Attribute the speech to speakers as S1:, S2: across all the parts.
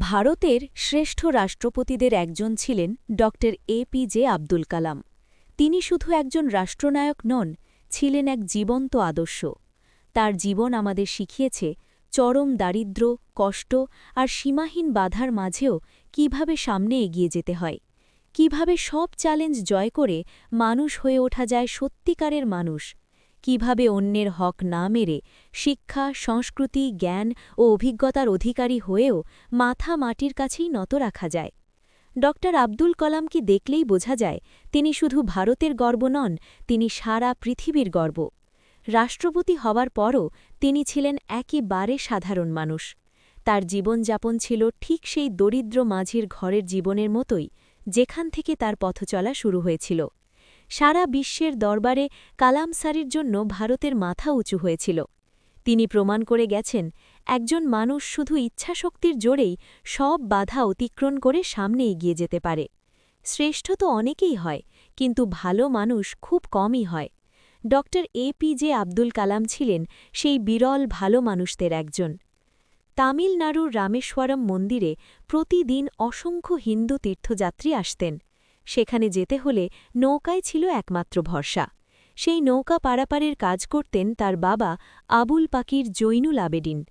S1: ভারতের শ্রেষ্ঠ রাষ্ট্রপতিদের একজন ছিলেন ড এপিজে আব্দুল কালাম। তিনি শুধু একজন রাষ্ট্রনায়ক নন, ছিলেন এক জীবন্ত আদর্শ। তার জীবন আমাদের শিখিয়েছে চরম দারিদ্র কষ্ট আর সীমাহীন বাধার মাঝেও কীভাবে সামনে এগিয়ে যেতে হয়, কীভাবে সব চ্যালেঞ্জ জয় করে মানুষ হয়ে ওঠা যায় সত্যিকারের মানুষ কীভাবে অন্যের হক না মেরে শিক্ষা, সংস্কৃতি, জ্ঞান ও অভিজ্ঞতার অধিকারী হয়েও মাথা মাটির কাছেই নত রাখা যায়। ড. আব্দুল কালামকে দেখলেই বোঝা যায়, তিনি শুধু ভারতের গর্ব নন, তিনি সারা পৃথিবীর গর্ব। রাষ্ট্রপতি হওয়ার পরও তিনি ছিলেন একেবারে সাধারণ মানুষ। তার জীবনযাপন ছিল ঠিক সেই দরিদ্র মাঝির ঘরের জীবনের মতোই, যেখান থেকে তার পথচলা শুরু হয়েছিল। সারা বিশ্বের দরবারে কালাম সারির জন্য ভারতের মাথা উঁচু হয়েছিল। তিনি প্রমাণ করে গেছেন, একজন মানুষ শুধু ইচ্ছাশক্তির জোরেই সব বাধা অতিক্রণ করে সামনে এগিয়ে যেতে পারে। শ্রেষ্ঠ তো অনেকেই হয়, কিন্তু ভালো মানুষ খুব কমই হয়। ড এপিজে আব্দুল কালাম ছিলেন সেই বিরল ভালো মানুষদের একজন। তামিলনাড়ুর রামেশ্বরম মন্দিরে প্রতিদিন অসংখ্য হিন্দু তীর্থযাত্রী আসতেন। সেখানে যেতে হলে নৌকায় ছিল একমাত্র ভরসা। সেই নৌকা পারাপারের কাজ করতেন তার বাবা আবুল পাকির জৈনুল আবেডিন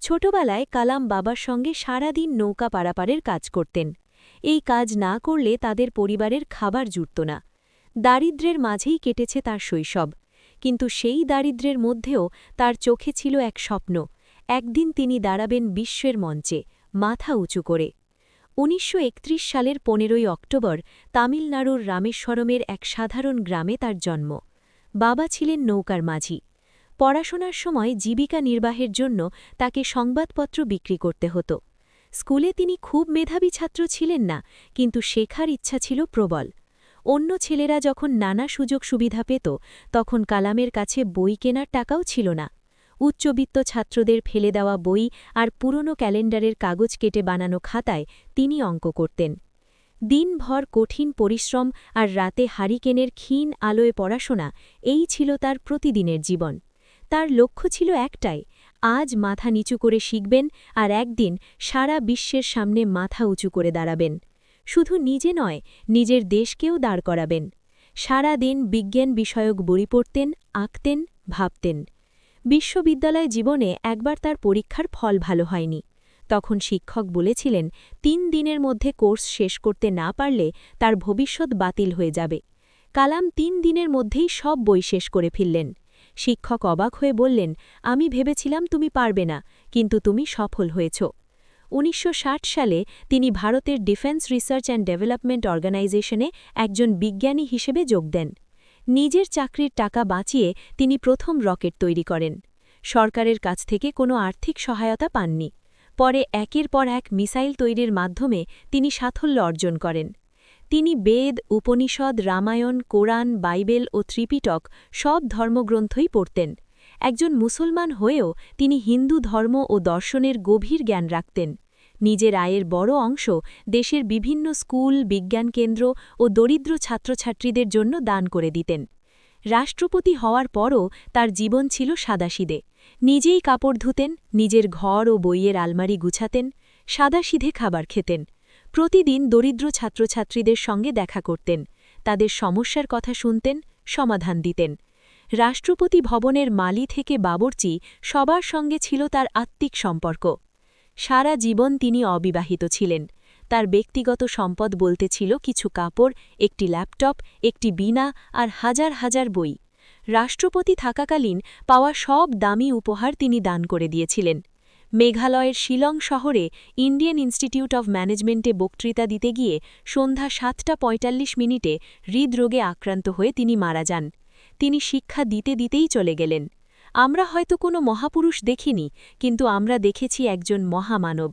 S1: ছোটবেলায় কালাম বাবার সঙ্গে সারাদিন নৌকা পারাপারের কাজ করতেন। এই কাজ না করলে তাদের পরিবারের খাবার জুটত না। দারিদ্রের মাঝেই কেটেছে তার শৈশব। কিন্তু সেই দারিদ্রের মধ্যেও তার চোখে ছিল এক স্বপ্ন। একদিন তিনি দাঁড়াবেন বিশ্বের মঞ্চে, মাথা উঁচু করে। উনিশশো একত্রিশ সালের পনেরোই অক্টোবর তামিলনাড়ুর রামেশ্বরমের এক সাধারণ গ্রামে তার জন্ম। বাবা ছিলেন নৌকার মাঝি। পড়াশোনার সময় জীবিকা নির্বাহের জন্য তাকে সংবাদপত্র বিক্রি করতে হতো। স্কুলে তিনি খুব মেধাবী ছাত্র ছিলেন না, কিন্তু শেখার ইচ্ছা ছিল প্রবল। অন্য ছেলেরা যখন নানা সুযোগ সুবিধা পেত, তখন কালামের কাছে বই কেনার টাকাও ছিল না। উচ্চবিত্ত ছাত্রদের ফেলে দেওয়া বই আর পুরনো ক্যালেন্ডারের কাগজ কেটে বানানো খাতায় তিনি অঙ্ক করতেন। দিনভর কঠিন পরিশ্রম আর রাতে হারিকেনের ক্ষীণ আলোয় পড়াশোনা, এই ছিল তার প্রতিদিনের জীবন। তার লক্ষ্য ছিল একটাই, আজ মাথা নিচু করে শিখবেন আর একদিন সারা বিশ্বের সামনে মাথা উঁচু করে দাঁড়াবেন। শুধু নিজে নয়, নিজের দেশকেও দাঁড় করাবেন। সারা দিন বিজ্ঞান বিষয়ক বই পড়তেন, আঁকতেন, ভাবতেন। বিশ্ববিদ্যালয় জীবনে একবার তার পরীক্ষার ফল ভালো হয়নি। তখন শিক্ষক বলেছিলেন, তিন দিনের মধ্যে কোর্স শেষ করতে না পারলে তার ভবিষ্যৎ বাতিল হয়ে যাবে। কালাম তিন দিনের মধ্যেই সব বই শেষ করে ফেললেন। শিক্ষক অবাক হয়ে বললেন, আমি ভেবেছিলাম তুমি পারবে না, কিন্তু তুমি সফল হয়েছ। উনিশশো ষাট সালে তিনি ভারতের ডিফেন্স রিসার্চ অ্যান্ড ডেভেলপমেন্ট অর্গানাইজেশনে একজন বিজ্ঞানী হিসেবে যোগ দেন। নিজের চাকরির টাকা বাঁচিয়ে তিনি প্রথম রকেট তৈরি করেন। সরকারের কাছ থেকে কোনো আর্থিক সহায়তা পাননি। পরে একের পর এক মিসাইল তৈরির মাধ্যমে তিনি সাফল্য অর্জন করেন। তিনি বেদ, উপনিষদ, রামায়ণ, কোরআন, বাইবেল ও ত্রিপিটক সব ধর্মগ্রন্থই পড়তেন। একজন মুসলমান হয়েও তিনি হিন্দু ধর্ম ও দর্শনের গভীর জ্ঞান রাখতেন। নিজের আয়ের বড় অংশ দেশের বিভিন্ন স্কুল, বিজ্ঞান কেন্দ্র ও দরিদ্র ছাত্রছাত্রীদের জন্য দান করে দিতেন। রাষ্ট্রপতি হওয়ার পরও তার জীবন ছিল সাদাসিদে নিজেই কাপড় ধুতেন, নিজের ঘর ও বইয়ের আলমারি গুছাতেন, সাদাসিধে খাবার খেতেন। প্রতিদিন দরিদ্র ছাত্রছাত্রীদের সঙ্গে দেখা করতেন, তাদের সমস্যার কথা শুনতেন, সমাধান দিতেন। রাষ্ট্রপতি ভবনের মালি থেকে বাবরচি সবার সঙ্গে ছিল তার আত্মিক সম্পর্ক। সারা জীবন তিনি অবিবাহিত ছিলেন। তার ব্যক্তিগত সম্পদ বলতে ছিল কিছু কাপড়, একটি ল্যাপটপ, একটি বিনা আর হাজার হাজার বই। রাষ্ট্রপতি থাকাকালীন পাওয়া সব দামি উপহার তিনি দান করে দিয়েছিলেন। মেঘালয়ের শিলং শহরে ইন্ডিয়ান ইনস্টিটিউট অব ম্যানেজমেন্টে বক্তৃতা দিতে গিয়ে সন্ধ্যা সাতটা পঁয়তাল্লিশ মিনিটে হৃদরোগে আক্রান্ত হয়ে তিনি মারা যান। তিনি শিক্ষা দিতে দিতেই চলে গেলেন। আমরা হয়তো কোনো মহাপুরুষ দেখিনি, কিন্তু আমরা দেখেছি একজন মহামানব।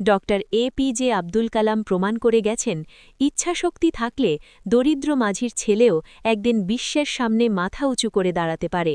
S1: Doctor A P J Abdul Kalam প্রমাণ করে গেছেন, ইচ্ছাশক্তি থাকলে দরিদ্র মাঝির ছেলেও একদিন বিশ্বের সামনে মাথা উঁচু করে দাঁড়াতে পারে।